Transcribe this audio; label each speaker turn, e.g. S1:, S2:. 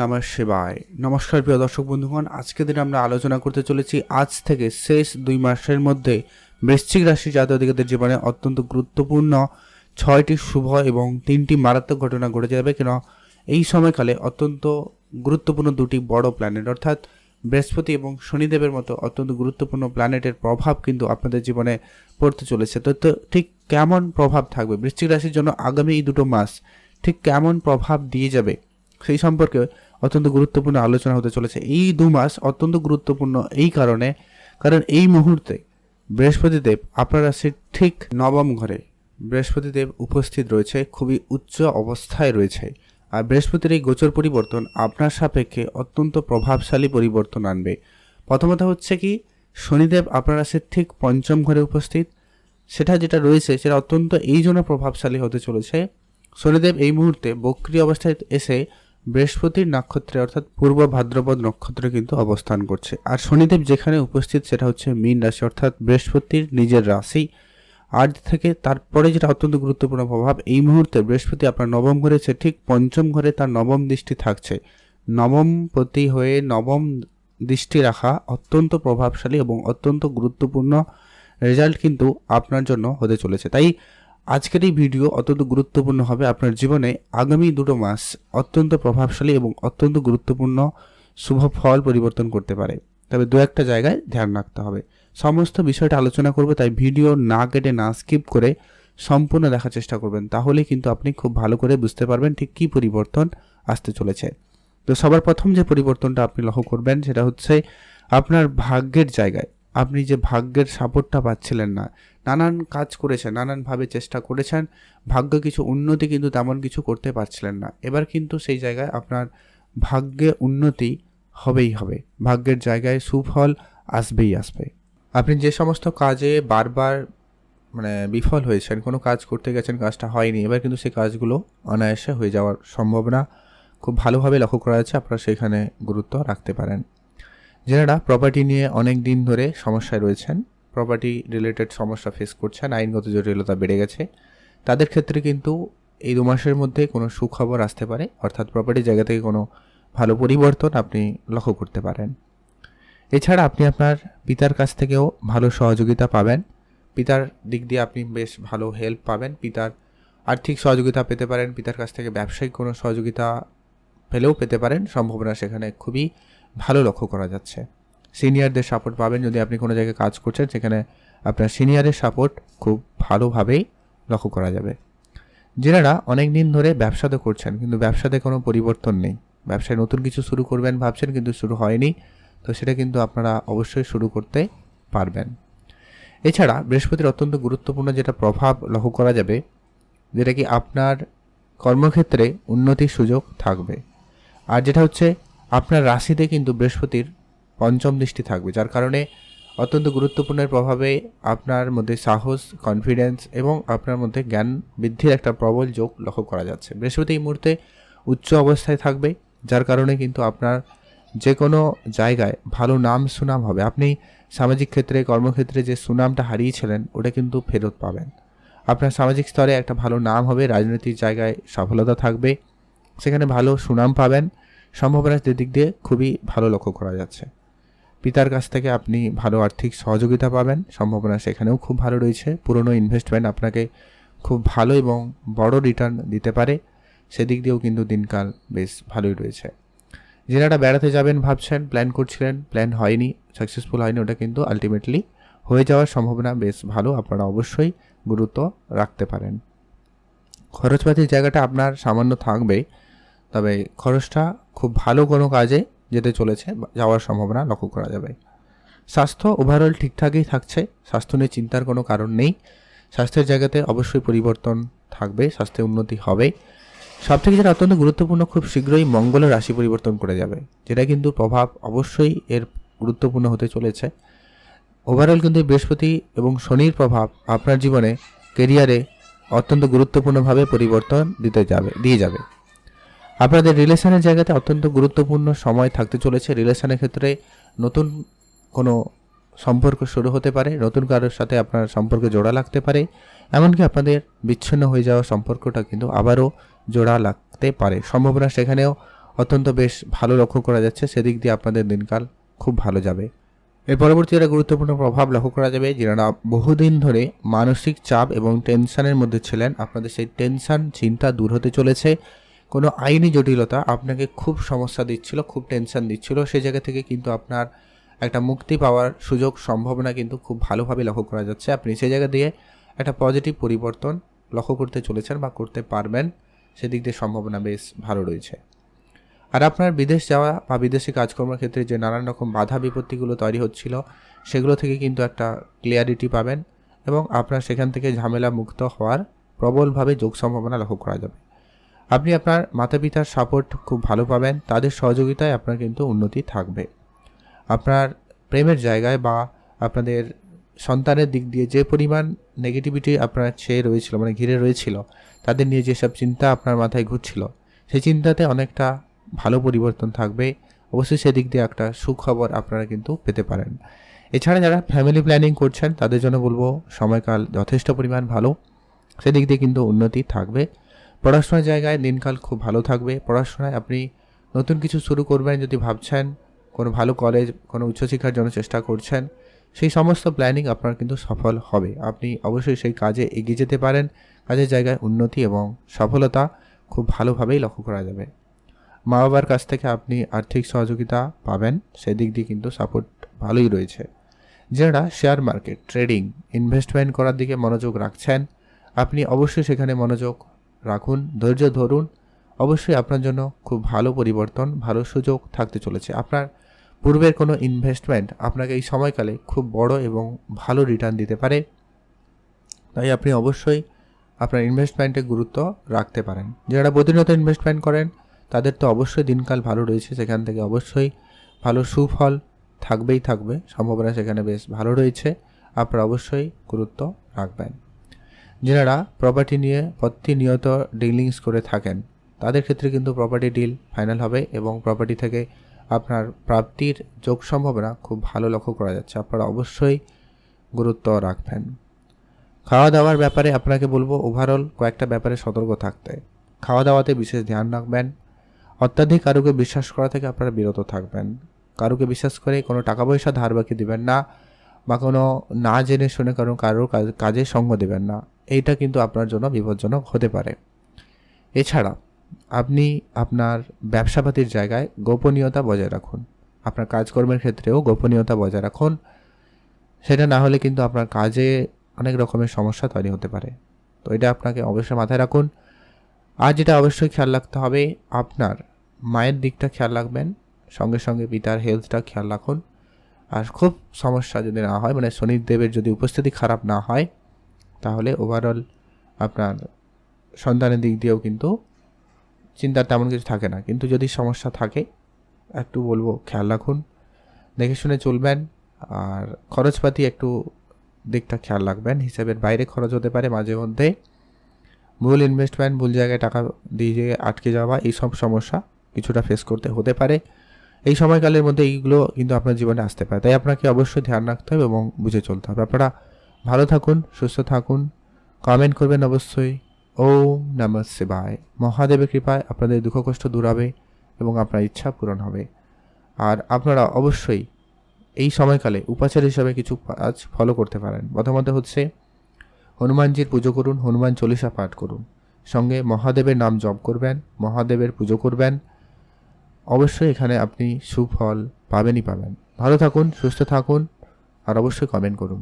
S1: নমঃ সেবায়। নমস্কার প্রিয় দর্শক বন্ধুগণ আজকে দিনে আমরা আলোচনা করতে চলেছি আজ থেকে শেষ দুই মাসের মধ্যে বৃশ্চিক রাশি জাতকদের জীবনে অত্যন্ত গুরুত্বপূর্ণ ছয়টি শুভ এবং তিনটি মারাত্মক ঘটনা ঘটে যাবে কেন? এই সময়কালে অত্যন্ত গুরুত্বপূর্ণ দুটি বড় প্ল্যানেট অর্থাৎ বৃহস্পতি এবং শনিদেবের মতো অত্যন্ত গুরুত্বপূর্ণ প্ল্যানেটের প্রভাব কিন্তু আপনাদের জীবনে পড়তে চলেছে। তো ঠিক কেমন প্রভাব থাকবে? বৃশ্চিক রাশির জন্য আগামী এই দুটো মাস ঠিক কেমন প্রভাব দিয়ে যাবে? সেই সম্পর্কে অত্যন্ত গুরুত্বপূর্ণ আলোচনা হতে চলেছে। এই দু মাস অত্যন্ত গুরুত্বপূর্ণ এই কারণে, কারণ এই মুহূর্তে বৃহস্পতিদেব আপনার রাশির ঠিক নবম ঘরে বৃহস্পতিদেব উপস্থিত রয়েছে, খুবই উচ্চ অবস্থায় রয়েছে। আর বৃহস্পতির এই গোচর পরিবর্তন আপনার সাপেক্ষে অত্যন্ত প্রভাবশালী পরিবর্তন আনবে। প্রথমত হচ্ছে কি, শনিদেব আপনার রাশির ঠিক পঞ্চম ঘরে উপস্থিত। সেটা যেটা রয়েছে, সেটা অত্যন্ত এই জন্য প্রভাবশালী হতে চলেছে। শনিদেব এই মুহূর্তে বক্রি অবস্থায় এসে বৃহস্পতির নক্ষত্রে, অর্থাৎ পূর্ব ভাদ্রপদ নক্ষত্রে কিন্তু অবস্থান করছে। আর শনিদেব যেখানে উপস্থিত, সেটা হচ্ছে মীন রাশি, অর্থাৎ বৃহস্পতির নিজের রাশি। আজ থেকে তারপরে যেটা অত্যন্ত গুরুত্বপূর্ণ প্রভাব, এই মুহূর্তে বৃহস্পতি আপনার নবম ঘরে সে ঠিক পঞ্চম ঘরে তার নবম দৃষ্টি থাকছে। নবম প্রতি হয়ে নবম দৃষ্টি রাখা অত্যন্ত প্রভাবশালী এবং অত্যন্ত গুরুত্বপূর্ণ রেজাল্ট কিন্তু আপনার জন্য হতে চলেছে। তাই আজকের এই ভিডিও অত্যন্ত গুরুত্বপূর্ণ হবে আপনার জীবনে। আগামী দুটো মাস অত্যন্ত প্রভাবশালী এবং অত্যন্ত গুরুত্বপূর্ণ শুভ ফল পরিবর্তন করতে পারে। তবে দু একটা জায়গায় ধ্যান রাখতে হবে। সমস্ত বিষয়টা আলোচনা করব, তাই ভিডিও না কেটে না স্কিপ করে সম্পূর্ণ দেখার চেষ্টা করবেন। তাহলেই কিন্তু আপনি খুব ভালো করে বুঝতে পারবেন ঠিক কী পরিবর্তন আসতে চলেছে। তো সবার প্রথম যে পরিবর্তনটা আপনি লক্ষ্য করবেন, সেটা হচ্ছে আপনার ভাগ্যের জায়গায়। আপনি যে ভাগ্যের সাপোর্টটা পাচ্ছিলেন না, নানান কাজ করেছেন, নানানভাবে চেষ্টা করেছেন, ভাগ্য কিছু উন্নতি কিন্তু তেমন কিছু করতে পারছিলেন না। এবার কিন্তু সেই জায়গায় আপনার ভাগ্যে উন্নতি হবেই হবে, ভাগ্যের জায়গায় সুফল আসবেই আসবে। আপনি যে সমস্ত কাজে বারবার মানে বিফল হয়েছেন, কোনো কাজ করতে গেছেন, কাজটা হয়নি, এবার কিন্তু সেই কাজগুলো অনায়াসে হয়ে যাওয়ার সম্ভাবনা খুব ভালোভাবে লক্ষ্য করা যাচ্ছে, আপনারা সেখানে গুরুত্ব রাখতে পারেন। যারা প্রপার্টি নিয়ে অনেক দিন ধরে সমস্যায় রয়েছেন। প্রপার্টি রিলেটেড সমস্যা ফেস করছেন, আইনগত জটিলতা বেড়ে গেছে। তাদের ক্ষেত্রে কিন্তু এই দু মাসের মধ্যে কোনো সুখবর আসতে পারে, অর্থাৎ প্রপার্টি জায়গা থেকে কোনো ভালো পরিবর্তন আপনি লক্ষ্য করতে পারেন। এছাড়া আপনি আপনার পিতার কাছ থেকেও ভালো সহযোগিতা পাবেন। পিতার দিক দিয়ে আপনি বেশ ভালো হেল্প পাবেন। পিতার আর্থিক সহযোগিতা পেতে পারেন, পিতার কাছ থেকে ব্যবসায়িক কোনো সহযোগিতা পেলেও পেতে পারেন। সম্ভাবনা সেখানে খুবই ভালো লক্ষ্য করা যাচ্ছে। সিনিয়রদের সাপোর্ট পাবেন যদি আপনি কোনো জায়গায় কাজ করছেন, সেখানে আপনার সিনিয়রের সাপোর্ট খুব ভালোভাবেই লক্ষ্য করা যাবে। যেনারা অনেক দিন ধরে ব্যবসাতে করছেন, কিন্তু ব্যবসাতে কোনো পরিবর্তন নেই। ব্যবসায় নতুন কিছু শুরু করবেন ভাবছেন, কিন্তু শুরু হয়নি। তো সেটা কিন্তু আপনারা অবশ্যই শুরু করতে পারবেন। এছাড়া বৃহস্পতির অত্যন্ত গুরুত্বপূর্ণ যেটা প্রভাব লক্ষ্য করা যাবে, যেটা কি আপনার কর্মক্ষেত্রে উন্নতির সুযোগ থাকবে। আর যেটা হচ্ছে আপনার রাশিতে কিন্তু বৃহস্পতির পঞ্চম দৃষ্টি থাকবে, যার কারণে অত্যন্ত গুরুত্বপূর্ণ প্রভাবে আপনার মধ্যে সাহস কনফিডেন্স এবং আপনার মধ্যে জ্ঞান বৃদ্ধির একটা প্রবল যোগ লক্ষ্য করা যাচ্ছে। বৃহস্পতি এই মুহূর্তে উচ্চ অবস্থায় থাকবে, যার কারণে কিন্তু আপনার যে কোনো জায়গায় ভালো নাম সুনাম হবে। আপনি সামাজিক ক্ষেত্রে, কর্মক্ষেত্রে যে সুনামটা হারিয়েছিলেন, ওটা কিন্তু ফেরত পাবেন। আপনার সামাজিক স্তরে একটা ভালো নাম হবে, রাজনৈতিক জায়গায় সফলতা থাকবে, সেখানে ভালো সুনাম পাবেন। সম্ভাবনা দিক দিয়ে খুবই ভালো লক্ষ্য করা যাচ্ছে। পিতার কাছ থেকে আপনি ভালো আর্থিক সহযোগিতা পাবেন। সম্ভাবনা সেখানেও খুব ভালো রয়েছে। পুরনো ইনভেস্টমেন্ট আপনাকে খুব ভালো এবং বড় রিটার্ন দিতে পারে। সেদিক দিয়েও কিন্তু দিনকাল বেশ ভালোই রয়েছে। যেনারা বেড়াতে যাবেন ভাবছেন প্ল্যান করছিলেন প্ল্যান হয়নি সাকসেসফুল হয়নি, ওটা কিন্তু আলটিমেটলি হয়ে যাওয়ার সম্ভাবনা বেশ ভালো। আপনারা অবশ্যই গুরুত্ব রাখতে পারেন। খরচপাতির জায়গাটা আপনার সামান্য থাকবে। তবে খরচটা খুব ভালো কোনো কাজে যেতে চলেছে যাওয়ার সম্ভাবনা লক্ষ্য করা যাবে। স্বাস্থ্য ওভারঅল ঠিকঠাকই থাকছে, স্বাস্থ্য নিয়ে চিন্তার কোনো কারণ নেই। স্বাস্থ্যের জায়গাতে অবশ্যই পরিবর্তন থাকবে, স্বাস্থ্যে উন্নতি হবে। সব থেকে যেটা অত্যন্ত গুরুত্বপূর্ণ, খুব শীঘ্রই মঙ্গলের রাশি পরিবর্তন করে যাবে। যেটা কিন্তু প্রভাব অবশ্যই এর গুরুত্বপূর্ণ হতে চলেছে। ওভারঅল কিন্তু বৃহস্পতি এবং শনির প্রভাব আপনার জীবনে কেরিয়ারে অত্যন্ত গুরুত্বপূর্ণভাবে পরিবর্তন দিতে যাবে, দিয়ে যাবে। আপনাদের রিলেশনের জায়গাতে অত্যন্ত গুরুত্বপূর্ণ সময় থাকতে চলেছে। রিলেশনের ক্ষেত্রে নতুন কোনো সম্পর্ক শুরু হতে পারে, নতুন কারোর সাথে আপনার সম্পর্কে জোড়া লাগতে পারে, এমনকি আপনাদের বিচ্ছিন্ন হয়ে যাওয়া সম্পর্কটা কিন্তু আবারও জোড়া লাগতে পারে। সম্ভাবনা সেখানেও অত্যন্ত বেশ ভালো লক্ষ্য করা যাচ্ছে। সেদিক দিয়ে আপনাদের দিনকাল খুব ভালো যাবে। এর পরবর্তী একটা গুরুত্বপূর্ণ প্রভাব লক্ষ্য করা যাবে যারা বহুদিন ধরে মানসিক চাপ এবং টেনশনের মধ্যে ছিলেন। আপনাদের সেই টেনশন চিন্তা দূর হতে চলেছে। কোনো আইনি জটিলতা আপনাকে খুব সমস্যা দিচ্ছিল, খুব টেনশন দিচ্ছিল। সেই জায়গা থেকে কিন্তু আপনার একটা মুক্তি পাওয়ার সুযোগ সম্ভাবনা কিন্তু খুব ভালোভাবে লক্ষ্য করা যাচ্ছে। আপনি সেই জায়গা দিয়ে একটা পজিটিভ পরিবর্তন লক্ষ্য করতে চলেছেন বা করতে পারবেন, সেদিক দিয়ে সম্ভাবনা বেশ ভালো রয়েছে। আর আপনার বিদেশ যাওয়া বা বিদেশি কাজকর্মের ক্ষেত্রে যে নানান রকম বাধা বিপত্তিগুলো তৈরি হচ্ছিল, সেগুলো থেকে কিন্তু একটা ক্লিয়ারিটি পাবেন এবং আপনার সেখান থেকে ঝামেলা মুক্ত হওয়ার প্রবলভাবে যোগ সম্ভাবনা লক্ষ্য করা যাবে। আপনি আপনার মাতা পিতার সাপোর্ট খুব ভালো পাবেন, তাদের সহযোগিতায় আপনার কিন্তু উন্নতি থাকবে। আপনার প্রেমের জায়গায় বা আপনাদের সন্তানের দিক দিয়ে যে পরিমাণ নেগেটিভিটি আপনার ছেয়ে রয়েছিল মানে ঘিরে রয়েছিল, তাদের নিয়ে যেসব চিন্তা আপনার মাথায় ঘুরছিল সেই চিন্তাতে অনেকটা ভালো পরিবর্তন থাকবে। অবশ্যই সেদিক দিয়ে একটা সুখবর আপনারা কিন্তু পেতে পারেন। এছাড়া যারা ফ্যামিলি প্ল্যানিং করছেন, তাদের জন্য বলব, সময়কাল যথেষ্ট পরিমাণ ভালো। সেদিক দিয়ে কিন্তু উন্নতি থাকবে। পড়াশোনার জায়গায় দিনকাল খুব ভালো থাকবে। পড়াশোনায় আপনি নতুন কিছু শুরু করবেন যদি ভাবছেন, কোনো ভালো কলেজ কোনো উচ্চশিক্ষার জন্য চেষ্টা করছেন, সেই সমস্ত প্ল্যানিং আপনার কিন্তু সফল হবে। আপনি অবশ্যই সেই কাজে এগিয়ে যেতে পারেন। কাজের জায়গায় উন্নতি এবং সফলতা খুব ভালোভাবেই লক্ষ্য করা যাবে। মা বাবার কাছ থেকে আপনি আর্থিক সহযোগিতা পাবেন, সেদিক দিয়ে কিন্তু সাপোর্ট ভালোই রয়েছে। যারা শেয়ার মার্কেট ট্রেডিং ইনভেস্টমেন্ট করার দিকে মনোযোগ রাখছেন, আপনি অবশ্যই সেখানে মনোযোগ রাখুন, ধৈর্য ধরুন। অবশ্যই আপনার জন্য খুব ভালো পরিবর্তন, ভালো সুযোগ থাকতে চলেছে। আপনার পূর্বের কোনো ইনভেস্টমেন্ট আপনাকে এই সময়কালে খুব বড় এবং ভালো রিটার্ন দিতে পারে। তাই আপনি অবশ্যই আপনার ইনভেস্টমেন্টে গুরুত্ব রাখতে পারেন। যারা প্রতিনিয়ত ইনভেস্টমেন্ট করেন, তাদের তো অবশ্যই দিনকাল ভালো রয়েছে সেখান থেকে অবশ্যই ভালো সুফল থাকবেই থাকবে। সম্ভাবনা সেখানে বেশ ভালো রয়েছে। আপনারা অবশ্যই গুরুত্ব রাখবেন। যারা প্রপার্টি নিয়ে প্রতিনিয়ত ডিলিংস করে থাকেন, তাদের ক্ষেত্রে কিন্তু প্রপার্টি ডিল ফাইনাল হবে এবং প্রপার্টি থেকে আপনার প্রাপ্তির যোগ সম্ভাবনা খুব ভালো লক্ষ্য করা যাচ্ছে। আপনারা অবশ্যই গুরুত্ব রাখবেন। খাওয়া দাওয়ার ব্যাপারে আপনাকে বলব ওভারঅল কয়েকটা ব্যাপারে সতর্ক থাকতে। খাওয়া দাওয়াতে বিশেষ ধ্যান রাখবেন। অত্যাধিক কারুকে বিশ্বাস করা থেকে আপনারা বিরত থাকবেন। কারুকে বিশ্বাস করে কোনো টাকা পয়সা ধার বাকি দেবেন না। বা কোনো না জেনে শুনে কারণ কারোর কাজে সঙ্গ দেবেন না। এইটা কিন্তু আপনার জন্য বিপজ্জনক হতে পারে। এছাড়া, আপনি আপনার ব্যবসাপাতির জায়গায় গোপনীয়তা বজায় রাখুন। আপনার কাজকর্মের ক্ষেত্রেও গোপনীয়তা বজায় রাখুন। সেটা না হলে কিন্তু আপনার কাজে অনেক রকমের সমস্যা তৈরি হতে পারে। তো এটা আপনাকে অবশ্যই মাথায় রাখুন। আর যেটা অবশ্যই খেয়াল রাখতে হবে, আপনার মায়ের দিকটা খেয়াল রাখবেন। সঙ্গে সঙ্গে পিতার হেলথটা খেয়াল রাখুন। আর খুব সমস্যা যদি না হয় মানে শনিদেবের যদি উপস্থিতি খারাপ না হয়, তাহলে ওভারঅল আপনার সন্তানের দিক দিয়েও কিন্তু চিন্তার তেমন কিছু থাকে না। কিন্তু যদি সমস্যা থাকে, একটু বলব, খেয়াল রাখুন, দেখে শুনে চলবেন, আর খরচপাতি একটু দিকটা খেয়াল রাখবেন। হিসাবের বাইরে খরচ হতে পারে, মাঝে মধ্যে ভুল ইনভেস্টমেন্ট ভুল জায়গায় টাকা দিয়ে আটকে যাওয়া, এইসব সমস্যা কিছুটা ফেস করতে হতে পারে। এই সময়কালের মধ্যে এইগুলো কিন্তু আপনার জীবনে আসতে পারে। তাই আপনাকে অবশ্যই ধ্যান রাখতে হবে এবং বুঝে চলতে হবে। আপনারা ভালো থাকুন, সুস্থ থাকুন কমেন্ট করবেন অবশ্যই। ওম নমঃ শিবায়। মহাদেবের কৃপায় আপনাদের দুঃখ কষ্ট দূর হবে এবং আপনার ইচ্ছা পূরণ হবে। আর আপনারা অবশ্যই এই সময়কালে উপাচার হিসাবে কিছু কাজ ফলো করতে পারেন। প্রথমত হচ্ছে হনুমানজির পুজো করুন, হনুমান চল্লিশা পাঠ করুন। সঙ্গে মহাদেবের নাম জপ করবেন, মহাদেবের পুজো করবেন অবশ্যই এখানে আপনি সুফল পাবেনই পাবেন। ভালো থাকুন সুস্থ থাকুন আর অবশ্যই কমেন্ট করুন।